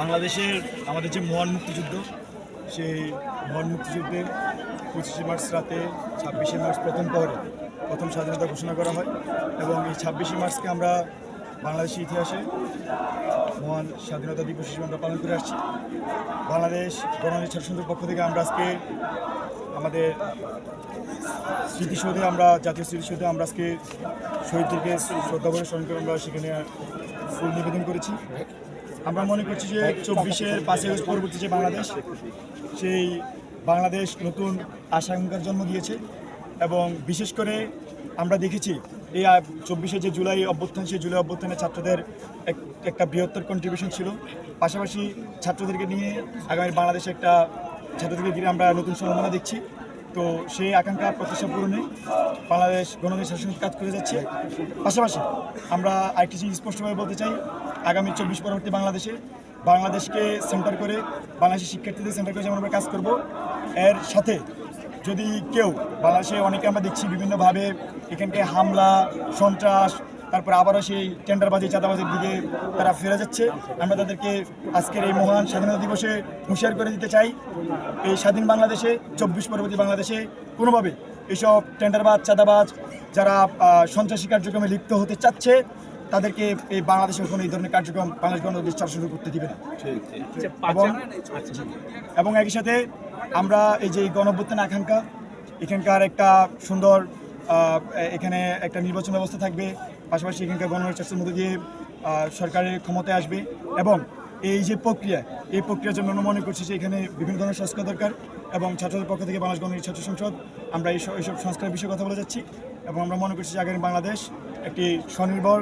বাংলাদেশের আমাদের যে মহান মুক্তিযুদ্ধ, সেই মহান মুক্তিযুদ্ধে পঁচিশে মার্চ রাতে ছাব্বিশে মার্চ প্রথম পরে প্রথম স্বাধীনতা ঘোষণা করা হয় এবং এই ছাব্বিশে মার্চকে আমরা বাংলাদেশের ইতিহাসে মহান স্বাধীনতা দিবস হিসেবে আমরা পালন করে আসছি। বাংলাদেশ গণতান্ত্রিক ছাত্রসংঘের পক্ষ থেকে আমরা আজকে আমাদের স্মৃতিসৌধে আমরা, জাতীয় স্মৃতিসৌধে আমরা আজকে শহীদদেরকে শ্রদ্ধাভরে স্মরণ করে আমরা সেখানে ফুল নিবেদন করেছি। আমরা মনে করছি যে চব্বিশের পাঁচই আগস্ট পরবর্তী যে বাংলাদেশ, সেই বাংলাদেশ নতুন আশা আকাঙ্ক্ষার জন্ম দিয়েছে এবং বিশেষ করে আমরা দেখেছি এই চব্বিশে যে জুলাই অভ্যুত্থান, সেই জুলাই অভ্যুত্থানে ছাত্রদের এক- একটা বৃহত্তর কন্ট্রিবিউশন ছিল। পাশাপাশি ছাত্রদেরকে নিয়ে আগামী বাংলাদেশে একটা ছাত্রদেরকে ঘিরে আমরা নতুন সম্ভাবনা দেখছি। তো সেই আকাঙ্ক্ষা প্রত্যাশা পূরণে বাংলাদেশ গণতান্ত্রিক শাসন কাজ করে যাচ্ছে। পাশাপাশি আমরা আরেকটি স্পষ্টভাবে বলতে চাই, আগামী চব্বিশ পরবর্তী বাংলাদেশে বাংলাদেশকে সেন্টার করে বাংলাদেশের শিক্ষার্থীদের সেন্টার করে যেমন আমরা কাজ করব, এর সাথে যদি কেউ বাংলাদেশে অনেকে আমরা দেখছি বিভিন্নভাবে এখানকে হামলা, সন্ত্রাস তারপর আবারও সেই টেন্ডারবাজি চাঁদাবাজির দিকে তারা ফিরে যাচ্ছে। আমরা তাদেরকে আজকের এই মহান স্বাধীনতা দিবসে হুঁশিয়ার করে দিতে চাই। এই স্বাধীন বাংলাদেশে চব্বিশ পরবর্তী বাংলাদেশে কোনোভাবে এইসব টেন্ডারবাজ চাঁদাবাজ যারা সন্ত্রাসী কার্যক্রমে লিপ্ত হতে চাচ্ছে তাদেরকে এই বাংলাদেশের কোনো এই ধরনের কার্যক্রম বাংলাদেশ গণতন্ত্র চাষ শুরু করতে দিবে না। এবং এবং একই সাথে আমরা এই যে গণভ্যুত্থান আকাঙ্ক্ষা এখানকার একটা সুন্দর এখানে একটা নির্বাচন ব্যবস্থা থাকবে। পাশাপাশি এখানকার গণচর্চার মধ্যে দিয়ে সরকারের ক্ষমতায় আসবে এবং এই যে প্রক্রিয়া এই প্রক্রিয়ার জন্য আমরা মনে করছি যে এখানে বিভিন্ন ধরনের সংস্কার দরকার এবং ছাত্রদের পক্ষ থেকে বাংলাদেশ গণতন্ত্র ছাত্র সংসদ আমরা এইসব এইসব সংস্কারের বিষয়ে কথা বলে যাচ্ছি এবং আমরা মনে করছি যে আগামী বাংলাদেশ একটি স্বনির্ভর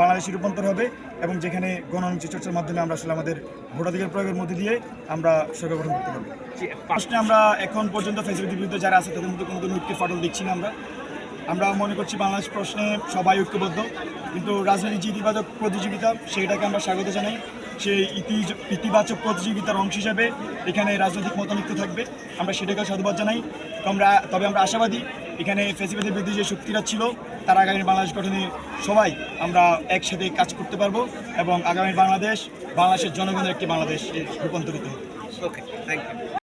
বাংলাদেশে রূপান্তর হবে এবং যেখানে গণতন্ত্র চর্চার মাধ্যমে আমরা আসলে আমাদের ভোটাধিকার প্রয়োগের মধ্যে দিয়ে আমরা সরকার গঠন করতে পারব। প্রশ্নে আমরা এখন পর্যন্ত ফেসিলিটির বিরুদ্ধে যারা আছে তাদের মধ্যে কোনো কোনো ঐক্যের ফাটল দেখছি না আমরা। আমরা মনে করছি বাংলাদেশ প্রশ্নে সবাই ঐক্যবদ্ধ, কিন্তু রাজনৈতিক যে ইতিবাচক প্রতিযোগিতা সেটাকে আমরা স্বাগত জানাই। সেই ইতি, ইতিবাচক প্রতিযোগিতার অংশ হিসাবে এখানে রাজনৈতিক মতানৈক্য থাকবে। আমরা সেটাকে সাধুবাদ জানাই। আমরা, তবে আমরা আশাবাদী, এখানে ফেসিলিটির বিরুদ্ধে যে শক্তিরা ছিল, তারা আগামী বাংলাদেশ গঠনে সবাই আমরা একসাথে কাজ করতে পারব এবং আগামী বাংলাদেশ, বাংলাদেশের জনগণের একটি বাংলাদেশ রূপান্তরিত হবে। Okay thank you